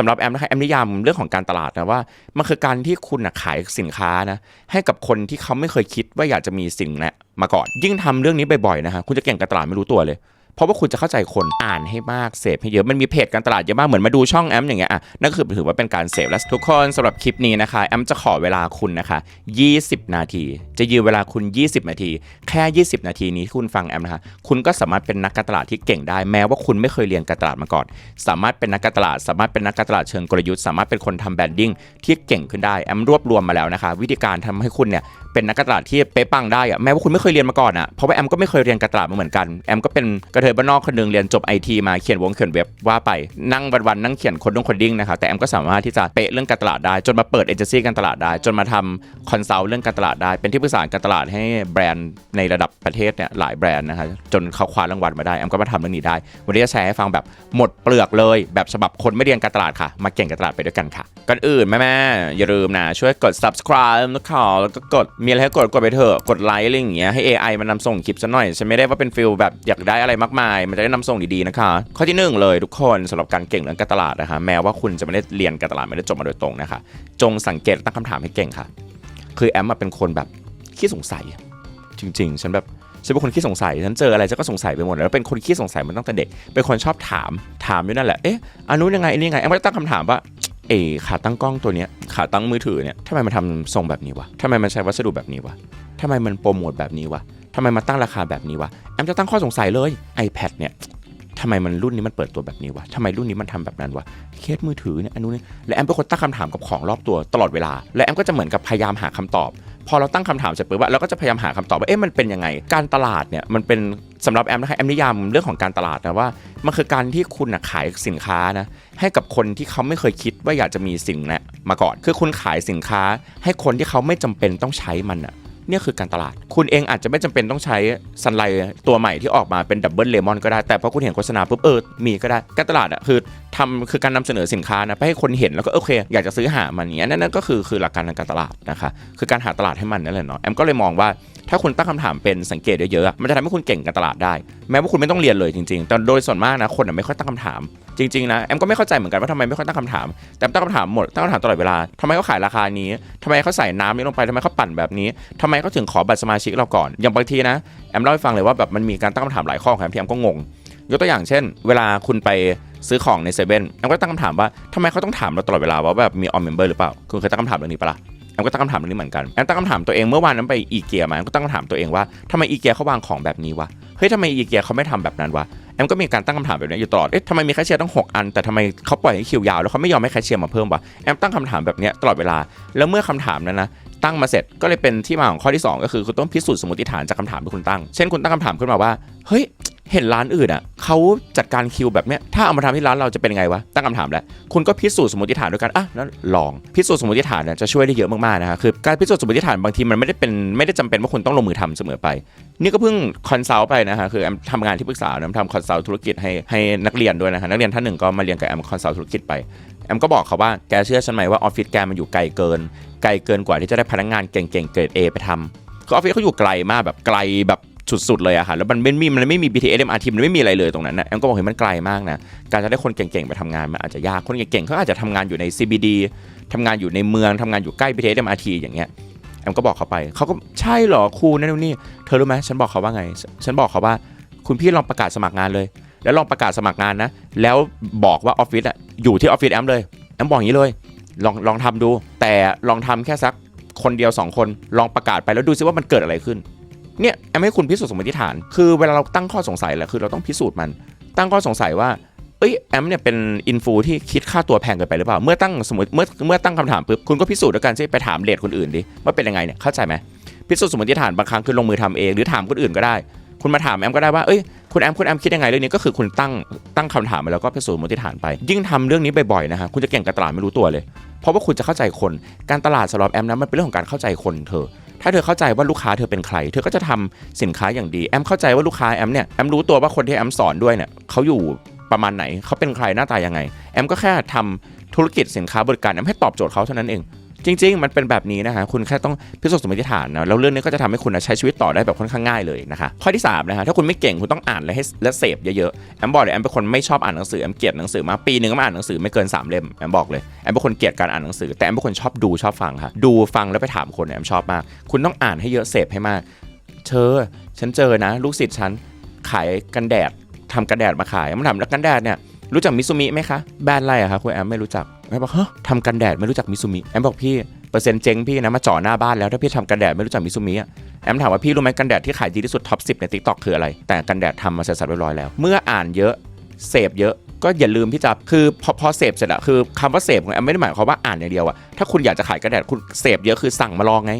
สำหรับแอมนะคะแอมนิยามเรื่องของการตลาดนะว่ามันคือการที่คุณนะขายสินค้านะให้กับคนที่เขาไม่เคยคิดว่าอยากจะมีสิ่งนี้มาก่อนยิ่งทำเรื่องนี้บ่อยๆนะฮะคุณจะเก่งการตลาดไม่รู้ตัวเลย เพราะว่าคุณจะเข้าใจคนอ่านให้มากเสพให้เยอะมันมีเพจการตลาดเยอะมากเหมือนมาดูช่องแอมอย่างเงี้ยอะนั่นคือถือว่าเป็นการเสพแล้วทุกคนสำหรับคลิปนี้นะคะแอมจะขอเวลาคุณนะคะ 20 นาที จะยืมเวลาคุณ 20 นาที แค่ 20 นาทีนี้ที่คุณฟังแอมนะคะคุณก็สามารถเป็นนักการตลาดที่เก่งได้แม้ว่าคุณไม่เคยเรียนการตลาดมาก่อน สามารถเป็นนักการตลาด สามารถเป็นนักการตลาดเชิงกลยุทธ์สามารถเป็นคนทำแบรนดิ้งที่เก่งขึ้นได้แอมรวบรวมมาแล้วนะคะ วิธีการทำให้คุณเนี่ยเป็นนักการตลาดที่เป๊ะปังได้อะแม้ว่าคุณไม่เคยเรียนมาก่อนอะเพราะว่าแอมก็ไม่เคยเรียนการตลาดมาเหมือนกันแอมก็เป็นกระเทยบ้านนอกคนหนึงเรียนจบไอทีมาเขียนวงเขียนเว็บว่าไปนั่งวันๆนั่งเขียนคนดงคนดิ้งนะคะแต่แอมก็สามารถที่จะเป๊ะเรื่องการตลาดได้ จนมาเปิดเอเจนซี่การตลาดได้ จนมาทำคอนซัลท์เรื่องการตลาดได้ เป็นที่ปรึกษาการตลาดให้แบรนด์ในระดับประเทศเนี่ยหลายแบรนด์นะคะจนเขาคว้ารางวัลมาได้แอมก็มาทำเรื่องนี้ได้วันนี้จะแชร์ให้ฟังแบบหมดเปลือกเลยแบบฉบับคนไม่เรียนการตลาดค่ะ มาเก่งการตลาดไปด้วยกันค่ะก่อนอื่นแม่ๆอย่าลืมนะช่วยกด subscribe นะคะแล้วก็กดมีอะไรให้กดกดไปเถอะกดไลค์อะไรอย่างเงี้ยให้ AI มันนำส่งคลิปซะหน่อยฉันไม่ได้ว่าเป็นฟิลแบบอยากได้อะไรมากมาย มันจะได้นำส่งดีๆนะคะ ข้อที่หนึ่งเลยทุกคนสำหรับการเก่งเรื่องการตลาดนะคะ แม้ว่าคุณจะไม่ได้เรียนการตลาดไม่ได้จบมาโดยตรงนะคะ จงสังเกตตั้งคำถามให้เก่งค่ะ คือแอมมาเป็นคนแบบขี้สงสัย จริง ๆ ฉันแบบฉันเป็นคนขี้สงสัย ฉันเจออะไรฉันก็สงสัยไปหมดแล้วเป็นคนขี้สงสัยมันตั้งแต่เด็ก เป็นคนชอบถาม ถามอยู่นั่นแหละ เอ๊ะอันนู้นยังไงอันนี้ยังไง แอมก็จะตั้งคำถามว่า เอ๋ขาตั้งกล้องตัวเนี้ย ขาตั้งมือถือเนี่ยทำไมมันทำทรงแบบนี้วะทำไมมันใช้วัสดุแบบนี้วะทำไมมันโปรโมทแบบนี้วะ ทำไมมันตั้งราคาแบบนี้วะแอมจะตั้งข้อสงสัยเลย iPad เนี่ยทำไมมันรุ่นนี้มันเปิดตัวแบบนี้วะทำไมรุ่นนี้มันทำแบบนั้นวะ เคสมือถือเนี่ยอันนู้นนี่และแอมเป็นคนตั้งคำถามกับของรอบตัวตลอดเวลา และแอมก็จะเหมือนกับพยายามหาคำตอบ พอเราตั้งคำถามเสร็จปุ๊บเราก็จะพยายามหาคำตอบว่า เอ๊ะมันเป็นยังไง การตลาดเนี่ยมันเป็นสำหรับแอมนะคะแอมนิยามเรื่องของการตลาดนะว่า มันคือการที่คุณนะขายสินค้านะให้กับคนที่เขาไม่เคยคิดว่าอยากจะมีสิ่งนี้มาก่อน คือคุณขายสินค้า ให้คนที่เขาไม่จำเป็นต้องใช้มันอะ เนี่ยคือการตลาด คุณเองอาจจะไม่จำเป็นต้องใช้ซันไลตัวใหม่ที่ออกมาเป็นดับเบิลเลมอนก็ได้ แต่พอคุณเห็นโฆษณาปุ๊บเออมีก็ได้ การตลาดอะคือทำคือการนำเสนอสินค้านะไปให้คนเห็นแล้วก็โอเค อยากจะซื้อหามันอย่างเงี้ยนั่นนั่นก็คือคือหลักการทางการตลาดนะคะ คือการหาตลาดให้มันนั่นแหละเนาะแอมก็เลยมองว่าถ้าคุณตั้งคำถามเป็นสังเกตเยอะๆมันจะทำให้คุณเก่งการตลาดได้ แม้ว่าคุณไม่ต้องเรียนเลยจริงๆ แต่โดยส่วนมากนะคนไม่ค่อยตั้งคำถาม จริงๆนะแอมก็ไม่เข้าใจเหมือนกันว่าทำไมไม่ค่อยตั้งคำถาม แต่ตั้งคำถามหมดตั้งคำถามตลอดเวลาทำไมเขาขายราคานี้ทำไมเขาใส่น้ำนี้ลงไปทำไมเขาปั่นแบบนี้ทำไมเขาถึงขอบัตรสมาชิกเราก่อนอย่างบางทีนะแอมเล่าให้ฟังเลยว่าแบบมันมีการตั้งคำถามหลายข้อของแอมที่แอมก็งงยกตัวอย่างเช่น เวลาคุณไปซื้อของในเซเว่นแอมก็ตั้งคำถามว่าทำไมเขาต้องถามเราตลอดเวลาว่าแบบมีออมเมมเบอร์หรือเปล่าคุณเคยตั้งคำถามเรื่องนี้ปะล่ะแอมก็ตั้งคำถามเรื่องนี้เหมือนกันแอมตั้งคำถามตัวเองเมื่อวานนั้นไปอีเกียมาแอมก็ตั้งคำถามตัวเองว่าทำไมอีเกียเขาวางของแบบนี้วะ เฮ้ยทำไมอีเกียเขาไม่ทำแบบนั้นวะแอมก็มีการตั้งคำถามแบบนี้อยู่ตลอดเอ๊ะทำไมมีแคชเชียร์ต้อง6อัน แต่ทำไมเขาปล่อยให้คิวยาวแล้วเขาไม่ยอมให้แคชเชียร์มาเพิ่มวะแอมตั้งคำถามแบบนี้ตลอดเวลาแล้วเมื่อคำถามนั้นนะตั้งมาเสร็จก็เลยเป็นที่มาของข้อที่ 2 ก็คือคุณต้องพิสูจน์สมมติฐานจากคำถามที่คุณตั้ง เช่นคุณตั้งคำถามขึ้นมาว่า เฮ้ย เห็นร้านอื่นอะเขาจัดการคิวแบบเนี้ยถ้าเอามาทำที่ร้านเราจะเป็นยังไงวะตั้งคำถามแล้ว คุณก็พิสูจน์สมมติฐานด้วยกันอะนั้นลองพิสูจน์สมมติฐานเนี่ยจะช่วยได้เยอะมากๆนะคะคือการพิสูจน์สมมติฐานบางทีมันไม่ได้เป็นไม่ได้จำเป็นว่าคุณต้องลงมือทำเสมอไป นี่ก็เพิ่งคอนซัลท์ไปนะฮะคือแอมทำงานที่ปรึกษาแอมทำคอนซัลท์ธุรกิจให้ให้นักเรียนด้วยนะฮะนักเรียนท่านหนึ่งก็มาเรียนกับแอมคอนซัลท์ธุรกิจไปแอมก็บอกเขาว่าแกเชื่อฉันไหมว่าออฟฟิศแกมันอยู่ไกลเกิน ไกลเกินกว่าที่จะได้พนักงานเก่งๆเกรด A ไปทำคือออฟฟิศเขาอยู่ไกลมากแบบไกลแบบ สุดๆเลยอะค่ะแล้วมันไม่มีมันไม่มี BTS MRT มันไม่มีอะไรเลยตรงนั้นนะแอมก็บอกเห็นมันไกลมากนะการจะได้คนเก่งๆไปทำงานมันอาจจะยากคนเก่งๆเขาอาจจะทำงานอยู่ใน CBD ทำงานอยู่ในเมืองทำงานอยู่ใกล้ BTS MRT อย่างเงี้ยแอมก็บอกเขาไปเขาก็ใช่เหรอครูนั่นนี่เธอรู้ไหมฉันบอกเขาว่าไง ฉันบอกเขาว่า คุณพี่ลองประกาศสมัครงานเลย แล้วลองประกาศสมัครงานนะ แล้วบอกว่าออฟฟิศอะอยู่ที่ออฟฟิศแอมเลยแอมบอกอย่างนี้เลย ลองลองทำดู แต่ลองทำแค่สักคนเดียว 2 คนลองประกาศไปแล้วดูซิว่ามันเกิดอะไรขึ้น เนี่ยแอมให้คุณพิสูจน์สมมติฐาน คือเวลาเราตั้งข้อสงสัยแหละคือเราต้องพิสูจน์มัน ตั้งข้อสงสัยว่าเอ้ยแอมเนี่ยเป็นอินฟูที่คิดค่าตัวแพงเกินไปหรือเปล่า เมื่อตั้งสมมติเมื่อเมื่อตั้งคำถามปุ๊บคุณก็พิสูจน์ด้วยการที่ไปถามเลทคนอื่นดิว่าเป็นยังไงเนี่ยเข้าใจไหมพิสูจน์สมมติฐานบางครั้งคือลงมือทำเองหรือถามคนอื่นก็ได้ คุณมาถามแอมก็ได้ว่าเอ้ยคุณแอมคุณแอมคิดยังไงเรื่องนี้ก็คือคุณตั้งตั้งคำถามมาแล้วก็พิสูจน์สมมติฐานไป ยิ่งทำเรื่องนี้บ่อยๆนะฮะคุณจะเก่งการตลาดไม่รู้ตัวเลย เพราะว่าคุณจะเข้าใจคนการตลาดสำหรับแอมนะมันเป็นเรื่องของการเข้าใจคนเธอ ถ้าเธอเข้าใจว่าลูกค้าเธอเป็นใคร เธอก็จะทำสินค้าอย่างดี แอมเข้าใจว่าลูกค้าแอมเนี่ย แอมรู้ตัวว่าคนที่แอมสอนด้วยเนี่ยเขาอยู่ประมาณไหน เขาเป็นใครหน้าตายังไง แอมก็แค่ทำธุรกิจสินค้าบริการแอมให้ตอบโจทย์เขาเท่านั้นเอง จริง ๆ มันเป็นแบบนี้นะคะ คุณแค่ต้องพิสูจน์สมมติฐานนะแล้วเรื่องนี้ก็จะทำให้คุณใช้ชีวิตต่อได้แบบค่อนข้างง่ายเลยนะคะ ข้อที่3นะคะถ้าคุณไม่เก่งคุณต้องอ่านและให้และเสพเยอะๆแอมบอกเลยแอมเป็นคนไม่ชอบอ่านหนังสือแอมเกลียดหนังสือมากปีหนึ่งก็มาอ่านหนังสือไม่เกินสามเล่มแอมบอกเลยแอมเป็นคนเกลียดการอ่านหนังสือแต่แอมเป็นคนชอบดูชอบฟังค่ะดูฟังแล้วไปถามคนเนี่ยแอมชอบมาก คุณต้องอ่านให้เยอะเสพให้มากเชอฉันเจอนะ ลูกศิษย์ฉันขายกันแดดทำกันแดดมาขายมันถามแล้วกันแดดเนี่ย รู้จักมิซูมิไหมคะ แบรนด์อะไรอะคะคุณแอมไม่รู้จักแอมบอกเฮ้ยทำกันแดดไม่รู้จักมิซูมิแอมบอกพี่เปอร์เซ็นต์เจ๊งพี่นะมาจ่อหน้าบ้านแล้วถ้าพี่ทำกันแดดไม่รู้จักมิซูมิอะแอมถามว่าพี่รู้ไหมกันแดดที่ขายดีที่สุดท็อป10ในทิกตอกคืออะไร แต่กันแดดทำมาเสร็จสับเรียบร้อยแล้ว เมื่ออ่านเยอะเสพเยอะก็อย่าลืมที่จะคือพอพอเสพเสร็จอะคือคำว่าเสพของแอมไม่ได้หมายความว่าอ่านอย่างเดียวอะถ้าคุณอยากจะขายกันแดดคุณเสพเยอะคือสั่งมาลองไง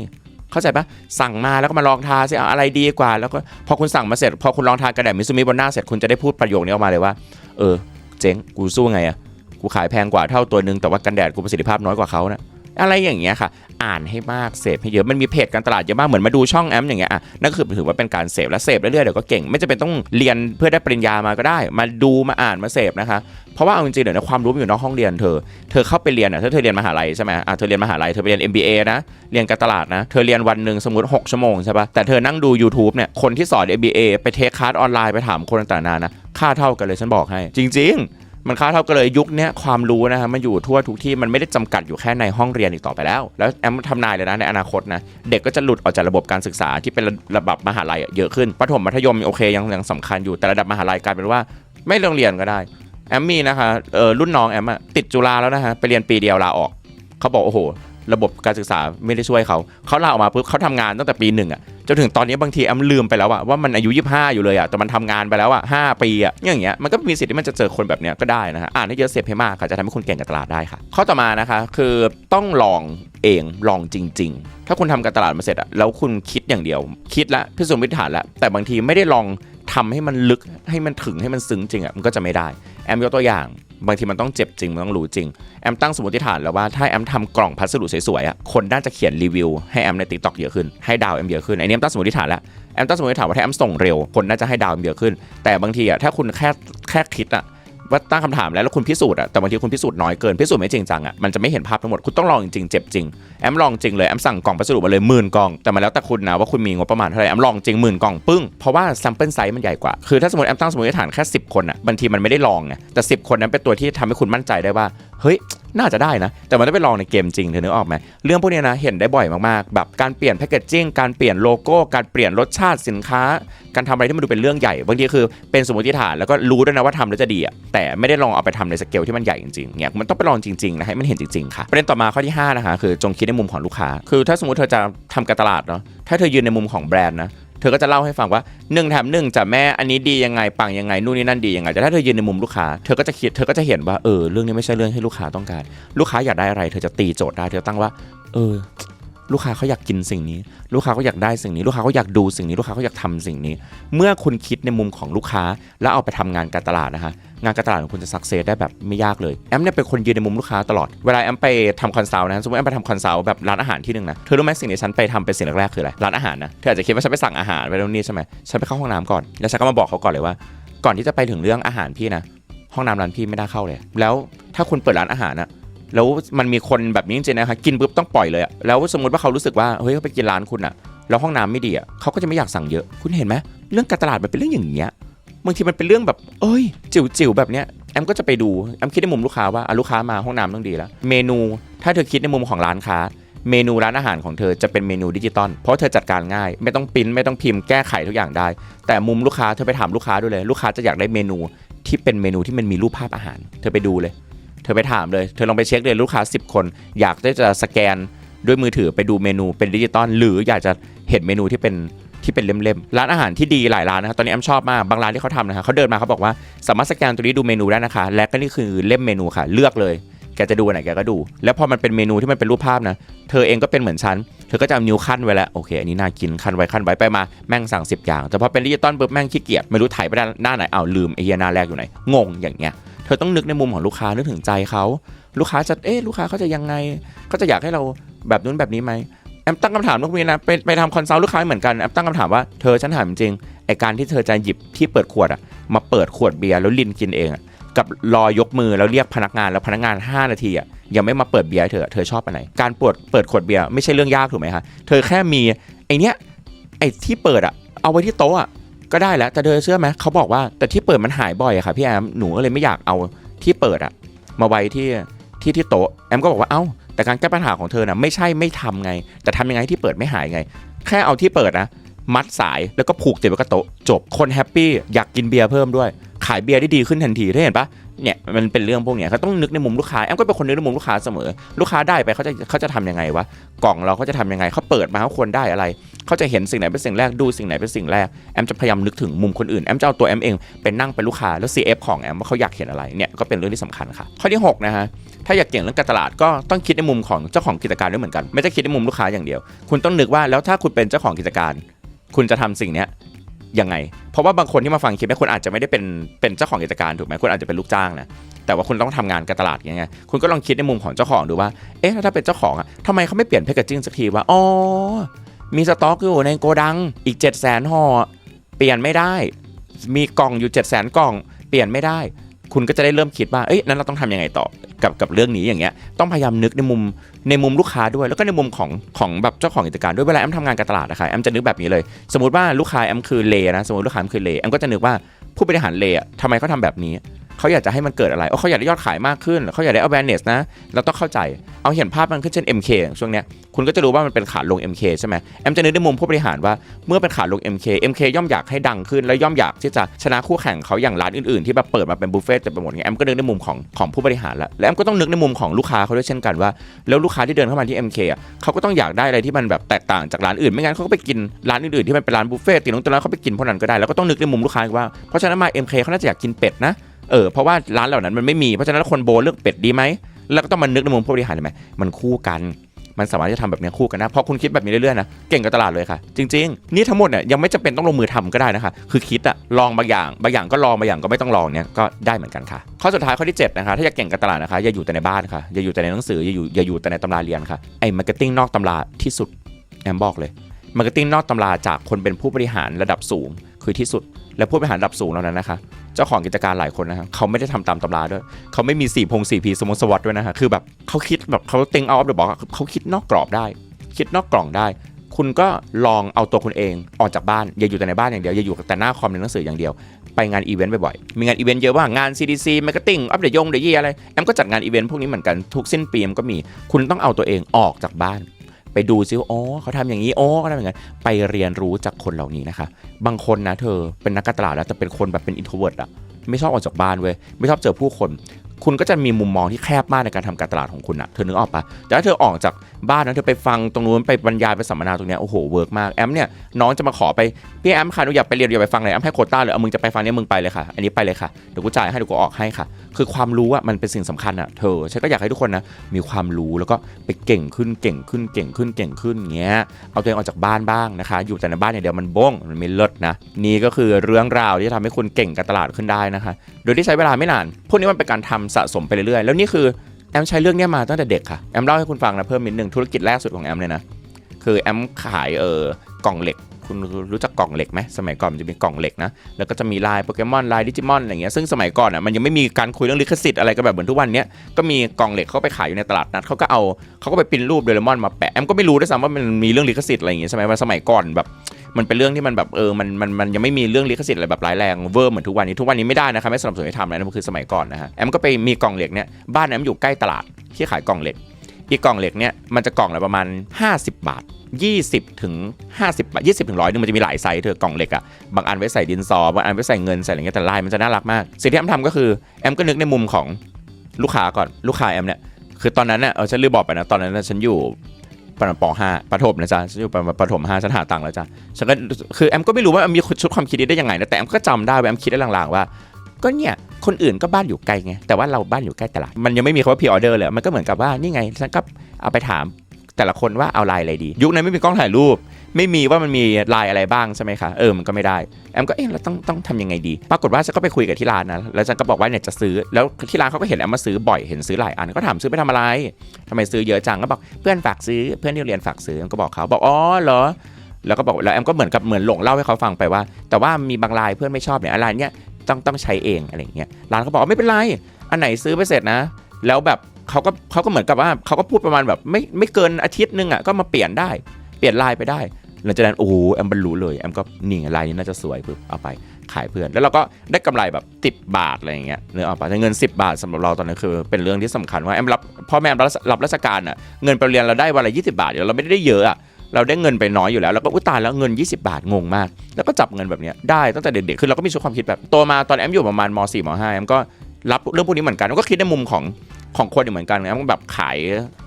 เข้าใจปะสั่งมาแล้วก็มาลองทาสิเอาอะไรดีกว่า แล้วก็พอคุณสั่งมาเสร็จ พอคุณลองทากระแดดมิซูมิบนหน้าเสร็จคุณจะได้พูดประโยคนี้ออกมาเลยว่า เออ เจ๊งกูสู้ไงอะกูขายแพงกว่าเท่าตัวหนึงแต่ว่ากันแดดกูประสิทธิภาพน้อยกว่าเขานะ อะไรอย่างเงี้ยค่ะ อ่านให้มากเสพให้เยอะมันมีเพจการตลาดเยอะมากเหมือนมาดูช่องแอมอย่างเงี้ยอะนั่นคือถือว่าเป็นการเสพและเสพเรื่อยๆเดี๋ยวก็เก่ง ไม่จำเป็นต้องเรียนเพื่อได้ปริญญามาก็ได้ มาดูมาอ่านมาเสพนะคะเพราะว่าเอาจริงๆเดี๋ยวนะความรู้อยู่นอกห้องเรียนเธอเธอเข้าไปเรียนอะถ้าเธอเรียนมหาลัยใช่ไหมอะเธอเรียนมหาลัยเธอไปเรียน MBA นะเรียนการตลาดนะเธอเรียนวันหนึ่งสมมติ 6 ชั่วโมงใช่ปะแต่เธอนั่งดู YouTube เนี่ยคนที่สอน MBA ไปเทคคลาสออนไลน์ไปถามคนต่างๆนานานะค่าเท่ากันเลยฉันบอกให้ จริง ๆ มันค่าเท่ากันเลยยุคนี้ความรู้นะฮะมันอยู่ทั่วทุกที่มันไม่ได้จำกัดอยู่แค่ในห้องเรียนอีกต่อไปแล้ว แล้วแอมทำนายเลยนะในอนาคตนะเด็กก็จะหลุดออกจากระบบการศึกษาที่เป็นระดับมหาลัยเยอะขึ้นประถมมัธยมโอเคยังยังสำคัญอยู่แต่ระดับมหาลัยกลายเป็นว่า ไม่โรงเรียนก็ได้แอมมี่นะคะเออรุ่นน้องแอมอะติดจุฬาแล้วนะฮะไปเรียนปีเดียวลาออกเขาบอกโอ้โห ระบบการศึกษาไม่ได้ช่วยเขา เขาลาออกมาปุ๊บเขาทำงานตั้งแต่ปีหนึ่งอะจนถึงตอนนี้บางทีแอมลืมไปแล้วอะว่ามันอายุ 25 อยู่เลยอะแต่มันทำงานไปแล้วอะห้าปีอะอย่างเงี้ยมันก็มีสิทธิ์ที่มันจะเจอคนแบบเนี้ยก็ได้นะฮะอ่านให้เยอะเสพให้มากค่ะจะทำให้คุณเก่งกับตลาดได้ค่ะ ข้อต่อมานะคะคือต้องลองเองลองจริง ๆ ถ้าคุณทำการตลาดมาเสร็จอะแล้วคุณคิดอย่างเดียว คิดแล้วพิสูจน์วิถีฐานแล้วแต่บางทีไม่ได้ลองทำให้มันลึกให้มันถึงให้มันซึ้งจริงอะมันก็จะไม่ได้ แอมยกตัวอย่าง บางทีมันต้องเจ็บจริง มันต้องรู้จริง แอมตั้งสมมติฐานแล้วว่าถ้าแอมทำกล่องพัสดุสวยๆอะคนน่าจะเขียนรีวิวให้แอมในติ๊กต็อกเยอะขึ้นให้ดาวแอมเยอะขึ้นไอ้นี่แอมตั้งสมมติฐานแล้วแอมตั้งสมมติฐานว่าถ้าแอมส่งเร็วคนน่าจะให้ดาวแอมเยอะขึ้น แต่บางทีอะถ้าคุณแค่แค่คิดอะ ว่าตั้งคำถามแล้วแล้วคุณพิสูจน์อะแต่บางทีคุณพิสูจน์น้อยเกินพิสูจน์ไม่จริงจังอะมันจะไม่เห็นภาพทั้งหมดคุณต้องลองจริงๆเจ็บจริงแอมลองจริงเลยแอมสั่งกล่องพัสดุมาเลยหมื่นกล่องแต่มาแล้วแต่คุณนะว่าคุณมีงบประมาณเท่าไหร่แอมลองจริงหมื่นกล่องปึ้งเพราะว่าซัมเปิลไซส์มันใหญ่กว่าคือถ้าสมมติแอมตั้งสมมติฐานแค่ 10 คนอะบางทีมันไม่ได้ลองไงแต่ 10 คนนั้นเป็นตัวที่ทำให้คุณมั่นใจได้ว่าเฮ้ย น่าจะได้นะ แต่มันต้องไปลองในเกมจริงเธอนึกออกไหมเรื่องพวกเนี้ยนะเห็นได้บ่อยมากๆ แบบการเปลี่ยนแพคเกจจิ้งการเปลี่ยนโลโก้ การเปลี่ยนรสชาติสินค้า การทำอะไรที่มันดูเป็นเรื่องใหญ่ บางทีคือเป็นสมมติฐานแล้วก็รู้ด้วยนะว่าทำแล้วจะดีอะแต่ไม่ได้ลองเอาไปทำในสเกลที่มันใหญ่จริงๆเนี่ยมันต้องไปลองจริงๆนะให้มันเห็นจริงๆค่ะประเด็นต่อมาข้อที่5นะคะคือจงคิดในมุมของลูกค้า คือถ้าสมมติเธอจะทำการตลาดเนาะถ้าเธอยืนในมุมของแบรนด์นะ เธอก็จะเล่าให้ฟังว่า1แถม1จะแม่อันนี้ดียังไงปังยังไงนู่นนี่นั่นดียังไงแต่ถ้าเธอยืนในมุมลูกค้าเธอก็จะคิดเธอก็จะเห็นว่าเออเรื่องนี้ไม่ใช่เรื่องที่ลูกค้าต้องการ ลูกค้าอยากได้อะไร เธอจะตีโจทย์ได้เธอตั้งว่า เออ ลูกค้าเขาอยากกินสิ่งนี้ ลูกค้าเขาอยากได้สิ่งนี้ ลูกค้าเขาอยากดูสิ่งนี้ ลูกค้าเขาอยากทำสิ่งนี้ เมื่อคุณคิดในมุมของลูกค้า แล้วเอาไปทำงานการตลาดนะฮะงานการตลาดของคุณจะสักเซสได้แบบไม่ยากเลยแอมเนี่ยเป็นคนยืนในมุมลูกค้าตลอดเวลาแอมไปทำคอนซัลท์นะสมมติแอมไปทำคอนซัลท์แบบร้านอาหารที่หนึ่งนะเธอรู้ไหมสิ่งที่ฉันไปทำเป็นสิ่งแรกๆคืออะไรร้านอาหารนะเธออาจจะคิดว่าฉันไปสั่งอาหารไปตรงนี้ใช่ไหมฉันไปเข้าห้องน้ำก่อนแล้วฉันก็มาบอกเขาก่อนเลยว่า ก่อนที่จะไปถึงเรื่องอาหารพี่นะห้องน้ำร้านพี่ไม่ได้เข้าเลย แล้วถ้าคุณเปิดร้านอาหารนะ แล้วมันมีคนแบบนี้จริงๆนะคะกินปุ๊บต้องปล่อยเลยอะแล้วสมมติว่าเขารู้สึกว่าเฮ้ยเขาไปกินร้านคุณอะแล้วห้องน้ำไม่ดีอะเขาก็จะไม่อยากสั่งเยอะ คุณเห็นไหมเรื่องการตลาดมันเป็นเรื่องอย่างเงี้ยบางทีมันเป็นเรื่องแบบ เอ้ย จิ๋วๆแบบเนี้ยแอมก็จะไปดูแอมคิดในมุมลูกค้าว่าอะลูกค้ามาห้องน้ำต้องดีแล้ว เมนูถ้าเธอคิดในมุมของร้านค้า เมนูร้านอาหารของเธอจะเป็นเมนูดิจิตอลเพราะเธอจัดการง่าย ไม่ต้องปริ้นไม่ต้องพิมพ์แก้ไขทุกอย่างได้ แต่มุมลูกค้าเธอไปถามลูกค้าด้วยเลย ลูกค้าจะอยากได้เมนูที่เป็นเมนูที่มันมีรูปภาพอาหาร เธอไปดูเลย เธอไปถามเลย เธอลองไปเช็คเลยลูกค้า 10 คน อยากได้จะสแกนด้วยมือถือไปดูเมนูเป็นดิจิตอลหรืออยากจะเห็นเมนูที่เป็นที่เป็นเล่มๆ ร้านอาหารที่ดีหลายร้านนะครับ ตอนนี้แอมชอบมาก บางร้านที่เขาทำนะครับเขาเดินมาเขาบอกว่าสามารถสแกนตัวนี้ดูเมนูได้นะคะ และก็นี่คือเล่มเมนูค่ะ เลือกเลย แกจะดูอันไหนแกก็ดู แล้วพอมันเป็นเมนูที่มันเป็นรูปภาพนะ เธอเองก็เป็นเหมือนฉัน เธอก็จะเอานิ้วขั้นไว้แล้ว โอเค อันนี้น่ากิน ขั้นไว้ขั้นไว้ไปมา แม่งสั่ง 10 อย่าง แต่พอเป็นดิจิตอลปุ๊บแม่งขี้เกียจ ไม่รู้ถ่ายไปด้านหน้าไหน อ้าวลืมไอเหี้ยหน้าแรกอยู่ไหน งงอย่างเงี้ย ธอต้องนึกในมุมของลูกค้านึกถึงใจเขาลูกค้าจะเอ๊ะลูกค้าเขาจะยังไงเขาจะอยากให้เราแบบนู้นแบบนี้ไหมแอมตั้งคำถามพวกนี้นะไปไปทำคอนซัลท์ลูกค้าเหมือนกันแอมตั้งคำถามว่าเธอฉันถามจริงไอการที่เธอจะหยิบที่เปิดขวดอะมาเปิดขวดเบียร์แล้วลินกินเองกับรอยกมือแล้วเรียกพนักงานแล้วพนักงาน 5 นาทีอะยังไม่มาเปิดเบียร์เธอเธอชอบอันไหนการเปิดเปิดขวดเบียร์ไม่ใช่เรื่องยากถูกไหมคะเธอแค่มีไอเนี้ยไอที่เปิดอะเอาไว้ที่โต๊ะอะ ก็ได้แล้วแต่เธอเชื่อไหมเขาบอกว่าแต่ที่เปิดมันหายบ่อยอะค่ะพี่แอมหนูก็เลยไม่อยากเอาที่เปิดอะมาไว้ที่ที่ที่โต๊ะแอมก็บอกว่าเอ้าแต่การแก้ปัญหาของเธอน่ะไม่ใช่ไม่ทำไง แต่ทำยังไงที่เปิดไม่หายไง แค่เอาที่เปิดนะมัดสายแล้วก็ผูกติดไว้กับโต๊ะจบคนแฮปปี้อยากกินเบียร์เพิ่มด้วย ขายเบียร์ได้ดีขึ้นทันทีได้เห็นปะเนี่ยมันเป็นเรื่องพวกเนี้ยเขาต้องนึกในมุมลูกค้าแอมก็เป็นคนนึกในมุมลูกค้าเสมอ ลูกค้าได้ไปเขาจะเขาจะทำยังไงวะกล่องเราเขาจะทำยังไงเขาเปิดมาเขาควรได้อะไร เขาจะเห็นสิ่งไหนเป็นสิ่งแรกดูสิ่งไหนเป็นสิ่งแรกแอมจะพยายามนึกถึงมุมคนอื่นแอมจะเอาตัวแอมเองเป็นนั่งเป็นลูกค้าแล้ว CF ของแอมว่าเขาอยากเห็นอะไรเนี่ยก็เป็นเรื่องที่สำคัญค่ะข้อที่หกนะฮะถ้าอยากเก่งเรื่องการตลาดก็ต้องคิดในมุมของเจ้าของกิจการด้วยเหมือนกัน ไม่ใช่คิดในมุมลูกค้าอย่างเดียว คุณต้องนึกว่าแล้วถ้าคุณเป็นเจ้าของกิจการ คุณจะทำสิ่งนี้ยังไง เพราะว่าบางคนที่มาฟังคลิปนี้คุณอาจจะไม่ได้เป็นเป็นเจ้าของกิจการถูกไหมคุณอาจจะเป็นลูกจ้างนะแต่ว่าคุณต้องทำงานการตลาดยังไง คุณก็ลองคิดในมุมของเจ้าของดูว่า เอ๊ะ ถ้าเป็นเจ้าของอะทำไมเขาไม่เปลี่ยนแพคเกจจิ้งสักทีว่า อ๋อ มีสต็อกอยู่ในโกดังอีก 7 0 0 0 0 0ห่อเปลี่ยนไม่ได้ มีกล่องอยู่ 7 0 0 0 0 0 กล่อง เปลี่ยนไม่ได้ คุณก็จะได้เริ่มคิดว่าเอ้ยนั้นเราต้องทำยังไงต่อกับกับเรื่องนี้อย่างเงี้ยต้องพยายามนึกในมุมในมุมลูกค้าด้วย แล้วก็ในมุมของของแบบเจ้าของกิจการด้วยเวลาแอมทำงานการตลาดนะคะแอมจะนึกแบบนี้เลย สมมติว่าลูกค้าแอมคือเลนะสมมติลูกค้าแอมคือเลแอมก็จะนึกว่าผู้บริหารเลอะทำไมเขาทำแบบนี้ เขาอยากจะให้มันเกิดอะไรโอ้เขาอยากได้ยอดขายมากขึ้น เขาอยากได้ awareness นะ เราต้องเข้าใจ เอาเห็นภาพมันขึ้นเช่น MK ช่วงเนี้ย คุณก็จะรู้ว่ามันเป็นขาลง MK ใช่ไหมแอมจะนึกในมุมผู้บริหารว่า เมื่อเป็นขาลง MK MK ย่อมอยากให้ดังขึ้น แล้วย่อมอยากที่จะชนะคู่แข่งเขาอย่างร้านอื่นๆ ที่แบบเปิดมาเป็นบุฟเฟ่ต์เต็มไปหมดเงี้ยแอมก็นึกในมุมของของผู้บริหารละแล้วแอมก็ต้องนึกในมุมของลูกค้าเขาด้วยเช่นกันว่า แล้วลูกค้าที่เดินเข้ามาที่ MK อะเขาก็ต้องอยากได้อะไรที่มันแบบแตกต่างจากร้านอื่น ไม่งั้นเขาก็ไปกินร้านอื่นๆที่มันเป็นร้านบุฟเฟ่ต์ติดตรงตรงนั้นเขาไปกินพวกนั้นก็ได้แล้วก็ต้องนึกในมุมลูกค้าว่าเพราะฉะนั้นมา MK เขาน่าจะอยากกินเป็ดนะ เออเพราะว่าร้านเหล่านั้นมันไม่มีเพราะฉะนั้นคนโบเลือกเป็ดดีไหมแล้วก็ต้องมานึกในมุมผู้บริหารเลยไหมมันคู่กันมันสามารถจะทำแบบนี้คู่กันนะพอคุณคิดแบบนี้เรื่อยๆนะเก่งกับตลาดเลยค่ะ จริง ๆ นี่ทั้งหมดเนี่ยยังไม่จำเป็นต้องลงมือทำก็ได้นะคะ คือคิดอะลองบางอย่างบางอย่างก็ลองบางอย่างก็ไม่ต้องลองเนี่ยก็ได้เหมือนกันค่ะ ข้อสุดท้ายข้อที่7นะคะถ้าอยากเก่งกับตลาดนะคะอย่าอยู่แต่ในบ้านค่ะอย่าอยู่แต่ในหนังสืออย่าอยู่อย่าอยู่แต่ในตำราเรียนค่ะไอ้มาร์เก็ตติ้งนอกตำราที่สุดแอมบอกเลยมาร์เก็ตติ้งนอกตำราจากคนเป็นผู้บริหารระดับสูงคือที่สุดและผู้บริหารระดับสูงเหล่านั้นนะคะ เจ้าของกิจการหลายคนนะครับเขาไม่ได้ทำตามตำราด้วย เขาไม่มี4ี่พงสี่พีสมมติสวัสดด้วยนะฮะคือแบบเขาคิดแบบเขาเต็งเอาเดี๋ยวบอกเขาคิดนอกกรอบได้ คิดนอกกล่องได้ คุณก็ลองเอาตัวคุณเองออกจากบ้าน อย่าอยู่แต่ในบ้านอย่างเดียว อย่าอยู่แต่หน้าคอมในหนังสืออย่างเดียว ไปงานอีเวนต์บ่อยๆ มีงานอีเวนต์เยอะว่างาน CDC Marketing อัปเดตยงเดยี่อะไร แอมก็จัดงานอีเวนต์พวกนี้เหมือนกันทุกสิ้นปีมันก็มี คุณต้องเอาตัวเองออกจากบ้าน ไปดูซิว่าอ๋อเขาทำอย่างนี้อ๋อเขาทำอย่างนั้นไปเรียนรู้จากคนเหล่านี้นะคะ บางคนนะเธอเป็นนักการตลาดแล้วแต่เป็นคนแบบเป็น introvert อะไม่ชอบออกจากบ้านเว้ยไม่ชอบเจอผู้คน คุณก็จะมีมุมมองที่แคบมากในการทำการตลาดของคุณอะเธอนึกออกปะแต่ถ้าเธอออกจากบ้านนะเธอไปฟังตรงนู้นไปบรรยายไปสัมมนาตรงเนี้ยโอ้โหเวิร์กมากแอมเนี่ยน้องจะมาขอไปพี่แอมค่ะหนูอยากไปเรียนอยากไปฟังเลยแอมให้โคต้าเลยเอามึงจะไปฟังเนี่ยมึงไปเลยค่ะ อันนี้ไปเลยค่ะเดี๋ยวกูจ่ายให้เดี๋ยวกูออกให้ค่ะคือความรู้อะมันเป็นสิ่งสำคัญอะเธอฉันก็อยากให้ทุกคนนะมีความรู้แล้วก็ไปเก่งขึ้นเก่งขึ้นเก่งขึ้นเก่งขึ้นเงี้ยเอาตัวเองออกจากบ้านบ้างนะคะ อยู่แต่ในบ้านอย่างเดียวมันบ้งมันไม่เลิศนะนี่ก็คือเรื่องราวที่จะทำให้คุณเก่งกับตลาดขึ้นได้นะคะ โดยที่ใช้เวลาไม่นานพวกนี้มันเป็นการทำสะสมไปเรื่อยๆแล้วนี่คือแอมใช้เรื่องนี้มาตั้งแต่เด็กค่ะแอมเล่าให้คุณฟังนะเพิ่มนิดนึงธุรกิจแรกสุดของแอมเลยนะคือแอมขายเออกล่องเหล็ก คุณรู้จักกล่องเหล็กไหมสมัยก่อนมันจะมีกล่องเหล็กนะแล้วก็จะมีลายโปเกมอนลายดิจิมอนอะไรเงี้ยซึ่งสมัยก่อนอะมันยังไม่มีการคุยเรื่องลิขสิทธิ์อะไรกันแบบเหมือนทุกวันเนี้ยก็มีกล่องเหล็กเขาไปขายอยู่ในตลาดนัดเขาก็เอาเขาก็ไปปิ้นรูปโดเรมอนมาแปะแอมก็ไม่รู้ด้วยซ้ำว่ามันมีเรื่องลิขสิทธิ์อะไรอย่างเงี้ยใช่ไหมว่าสมัยก่อนแบบมันเป็นเรื่องที่มันแบบเออมันมันมันยังไม่มีเรื่องลิขสิทธิ์อะไรแบบร้ายแรงเวอร์เหมือนทุกวันนี้ทุกวันนี้ไม่ได้นะครับไม่สนับสนุนให้ทำนะนั่นคือสมัยก่อนนะฮะแอมก็ไปมีกล่องเหล็กเนี่ยบ้านแอมอยู่ใกล้ตลาดที่ขายกล่องเหล็ก อีกกล่องเหล็กเนี่ยมันจะกล่องละประมาณ 50 บาท 20 ถึง 50 บาท 20 ถึงร้อยนึงมันจะมีหลายไซส์เธอกล่องเหล็กอะบางอันไว้ใส่ดินสอบางอันไว้ใส่เงินใส่อะไรเงี้ยแต่ลายมันจะน่ารักมาก สิ่งที่แอมทำก็คือแอมก็นึกในมุมของลูกค้าก่อนลูกค้าแอมเนี่ยคือตอนนั้นเนี่ยเออฉันลืมบอกไปนะตอนนั้นฉันอยู่ประมาณป .5 ประถมนะจ๊ะฉันอยู่ประมาณประถม 5 ฉันหาตังค์แล้วจ้ะฉันก็คือแอมก็ไม่รู้ว่าแอมมีชุดความคิดนี้ได้ยังไงนะแต่แอมก็จำได้ว่าแอมคิดได้ลางๆว่า ก็เนี่ยคนอื่นก็บ้านอยู่ไกลไงแต่ว่าเราบ้านอยู่ใกล้ตลาดมันยังไม่มีคำว่าพ r ออเดอร์เลยมันก็เหมือนกับว่านี่ไงฉันก็เอาไปถามแต่ละคนว่าเอาลายอะไรดี ยุคนั้นไม่มีกล้องถ่ายรูป ไม่มีว่ามันมีลายอะไรบ้างใช่ไหมคะเออมันก็ไม่ได้แอมก็เอ๊ะเราต้องต้องทำยังไงดี ปรากฏว่าฉันก็ไปคุยกับที่ร้านนะแล้วฉันก็บอกว่าเนี่ยจะซื้อแล้วที่ร้านเขาก็เห็นแอมมาซื้อบ่อยเห็นซื้อหลายอันก็ถามซื้อไปทำอะไรทำไมซื้อเยอะจังก็บอกเพื่อนฝากซื้อเพื่อนที่เรียนฝากซื้อแอมก็บอกเขาบอกอ๋อเหรอแล้วก็บอกแล้วแอมก็เหมือนกับเหมือนหลงเล่าให้เขาฟังไปว่า แต่ว่ามีบางลายเพื่อนไม่ชอบเนี่ยอะไรเนี่ย ต้องต้องใช้เองอะไรเงี้ยร้านเขาบอกไม่เป็นไร อันไหนซื้อไปเสร็จนะ แล้วแบบเขาก็เขาก็เหมือนกับว่าเขาก็พูดประมาณแบบไม่ไม่เกินอาทิตย์นึงอะก็มาเปลี่ยนได้เปลี่ยนลายไปได้หลังจากนั้นโอ้โหแอมบรรลุเลยแอมก็นี่ไงลายนี้น่าจะสวยปุ๊บเอาไปขายเพื่อน แล้วเราก็ได้กำไรแบบติบาทอะไรอย่างเงี้ยเนื้อออกปแต่เงิน 10 บาทสำหรับเราตอนนั้นคือ เป็นเรื่องที่สำคัญว่าแอมรับพ่อแม่แอมรับรับราชการอะเงินไปเรียนเราได้วันละ20 บาทเดี๋ยวเราไม่ได้เยอะอะ เราได้เงินไปน้อยอยู่แล้วแล้วก็อุ้ตายแล้วเงิน 20 บาทงงมาก แล้วก็จับเงินแบบเนี้ยได้ตั้งแต่เด็กๆคือเราก็มีชุดความคิดแบบโตมาตอนแอมอยู่ประมาณม .4 ม .5 แอมก็รับเรื่องพวกนี้เหมือนกันแล้วก็คิดในมุมของ ของคนเหมือนกันนะมันแบบขาย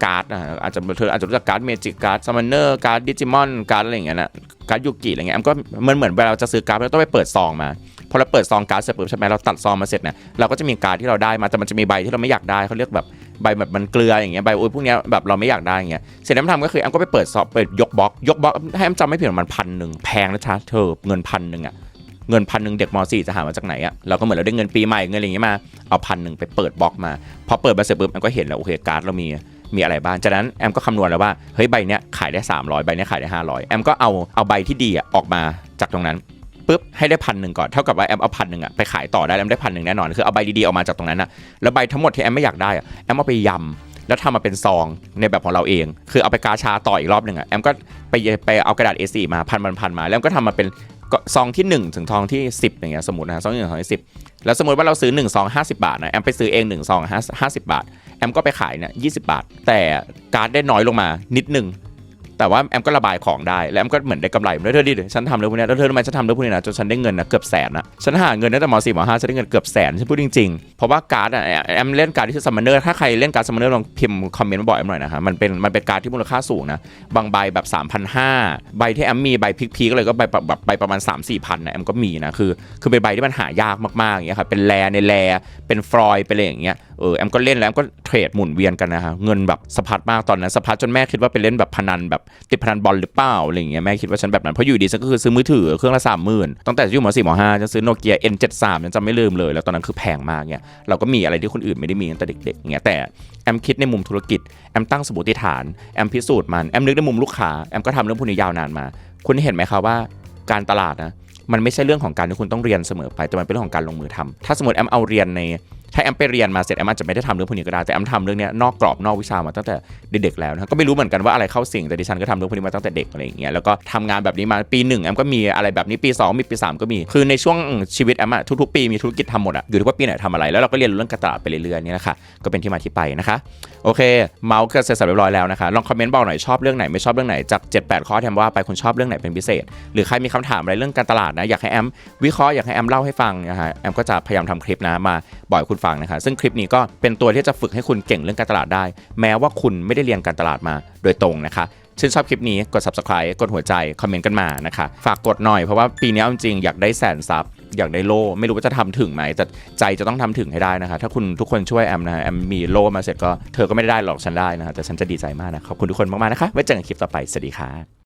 การ์ดนะอาจจะเธออาจจะรู้จักการ์ดเมจิกการ์ดซัมมอนเนอร์การ์ดดิจิมอนการ์ดอะไรอย่างเงี้ยนะการ์ดยูกิอะไรเงี้ยมันก็มันเหมือนเวลาเราจะซื้อการ์ดเราต้องไปเปิดซองมาพอเราเปิดซองการ์ดเสร็จปุ๊บใช่ไหมเราตัดซองมาเสร็จเนี่ยเราก็จะมีการ์ดที่เราได้มาแต่มันจะมีใบที่เราไม่อยากได้เขาเรียกแบบใบแบบมันเกลืออย่างเงี้ยใบโอ้ยพวกเนี้ยแบบเราไม่อยากได้อย่างเงี้ยเสร็จแล้วทำก็คือแอมก็ไปเปิดซองเปิดยกบล็อกยกบล็อกให้แอมจำไม่ผิดมันพันหนึ่งแพงนะชะเธอเงินพันหนึ่งอะ เงินพันหนึ่งเด็กม .4 จะหามาจากไหนอะ่ะเราก็เหมือนเราได้เงินปีใหม่เงินอะไรอย่างเงี้ยมาเอาพันหนึ่งไปเปิดบล็อกมาพอเปิดมาเสร็จปุ๊บแอมก็เห็นแล้วโอเคการ์ดเรามีมีอะไรบ้างจากนั้นแอมก็คำนวณแล้วว่าเฮ้ยใบเนี้ยขายได้ 300 ใบเนี้ยขายได้ 500 แอมก็เอาเอาใบที่ดีอะออกมาจากตรงนั้นปุ๊บให้ได้พันหนึ่งก่อนเท่ากับว่าแอมเอาพันหนึ่งอะไปขายต่อได้แอมได้พันหนึ่งแน่นอนคือเอาใบดีๆออกมาจากตรงนั้นอะแล้วใบทั้งหมดที่แอมไม่อยากได้อะแอมเอาไปยำแล้วทำมาเป็นซองในแบบของเราเอง คือเอาไปกาชาต่ออีกรอบหนึ่งอะแอมก็ไปไปเอากระดาษ A4 มาพันพันพันมา แล้วก็ทำมาเป็น ซองที่1ถึงซองที่ 10อย่างเงี้ยสมมตินะซองที่หนึ่งซองที่สิแล้วสมมติว่าเราซื้อ1ซอง50 บาทนะแอมไปซื้อเอง1ซอง50 บาท แอมก็ไปขายเนี่ย20 บาท แต่การ์ดได้น้อยลงมานิดนึง แต่ว่าแอมก็ระบายของได้แล้วแอมก็เหมือนได้กำไรแล้วเธอดิฉันทำเรื่องพวกนี้แล้วเธอทำไมฉันทำเรื่องพวกนี้นะจนฉันได้เงินนะเกือบแสนนะฉันหาเงินตั้งแต่ม .4 ม .5 ฉันได้เงินเกือบแสนฉันพูดจริงๆเพราะว่าการ์ดอะแอมเล่นการ์ดที่ชื่อซัมมอนเนอร์ถ้าใครเล่นการ์ดซัมมอนเนอร์ลองพิมพ์คอมเมนต์มาบอกแอมหน่อยนะฮะมันเป็นมันเป็นการ์ดที่มูลค่าสูงนะบางใบแบบ3,500ใบที่แอมมีใบพิกๆเลยก็ใบแบบแบบใบประมาณ 3 4 0 0พันนะแอมก็มีนะคือคือเป็นใบที่มันหายากมากๆอย่างเงี้ยครับเป็นแรในแรเป็นฟรอยเป็นอะไรอย่างเงี้ยเออแอมก็เล่นแล้วแอมก็เทรดหมุนเวียนกันนะฮะเงินแบบสะพัดมากตอนนั้นสะพัดจนแม่คิดว่าไปเล่นแบบพนันแบบติดพนันบอลหรือเปล่าอะไรอย่างเงี้ยแม่คิดว่าฉันแบบนั้นเพราะอยู่ดีฉันก็คือซื้อมือถือเครื่องละสามหมื่นตั้งแต่อยู่มสี่มห้าฉันซื้อโนเกีย N73 ฉันจำไม่ลืมเลย แล้วตอนนั้นคือแพงมากเนี่ยเราก็มีอะไรที่คนอื่นไม่ได้มีตั้งแต่เด็กๆอย่างเงี้ยแต่แอมคิดในมุมธุรกิจแอมตั้งสมมติฐานแอมพิสูจน์มันแอมนึกในมุมลูกค้าแอมก็ทำเรื่องพวกนี้ยาวนานมา คุณเห็นไหมครับว่าการตลาดนะมันไม่ใช่เรื่องของการที่คุณต้องเรียนเสมอไปแต่มันเป็นเรื่องของการลงมือทำถ้าสมมติแอมเอาเรียนใน ถ้าแอมไปเรียนมาเสร็จแอมอาจจะไม่ได้ทำเรื่องพวกนี้ก็ได้แต่แอมทำเรื่องนี้นอกกรอบนอกวิชามาตั้งแต่เด็กๆแล้วนะก็ไม่รู้เหมือนกันว่าอะไรเข้าสิ่งแต่ดิฉันก็ทำเรื่องพวกนี้มาตั้งแต่เด็กอะไรอย่างเงี้ยแล้วก็ทำงานแบบนี้มาปีหนึ่งแอมก็มีอะไรแบบนี้ปีสองมีปีสามก็มี คือในช่วงชีวิตแอมอะทุกๆปีมีธุรกิจทำหมดอะอยู่ที่ว่าปีไหนทำอะไรแล้วเราก็เรียนรู้เรื่องการตลาดไปเรื่อยๆนี่แหละค่ะก็เป็นที่มาที่ไปนะคะโอเคเมาส์ก็เสร็จสับเรียบร้อยแล้วนะคะลองคอมเมนต์บอกหน่อยชอบเรื่องไหนไม่ชอบเรื่องไหนจาก 7-8 ข้อแทนว่าไปคุณชอบเรื่องไหนเป็นพิเศษ หรือใครมีคำถามอะไรเรื่องการตลาดนะอยากให้แอมวิเคราะห์อยากให้แอมเล่าให้ฟังนะฮะแอมก็จะพยายามทำคลิปนะมาบอกให้คุณฟังนะคะซึ่งคลิปนี้ก็เป็นตัวที่จะฝึกให้คุณเก่งเรื่องการตลาดได้ แม้ว่าคุณไม่ได้เรียนการตลาดมาโดยตรงนะคะชื่นชอบคลิปนี้กด subscribe กดหัวใจ คอมเมนต์กันมานะคะ ฝากกดหน่อยเพราะว่าปีนี้เอาจริงอยากได้แสนซับอยากได้โล่ไม่รู้ว่าจะทำถึงไหมแต่ใจจะต้องทำถึงให้ได้นะคะ ถ้าคุณทุกคนช่วยแอมนะแอมมีโล่มาเสร็จก็เธอก็ไม่ได้ได้หรอกฉันได้นะฮะแต่ฉันจะดีใจมากนะขอบคุณทุกคนมากๆนะคะไว้เจอกันคลิปต่อไปสวัสดีค่ะ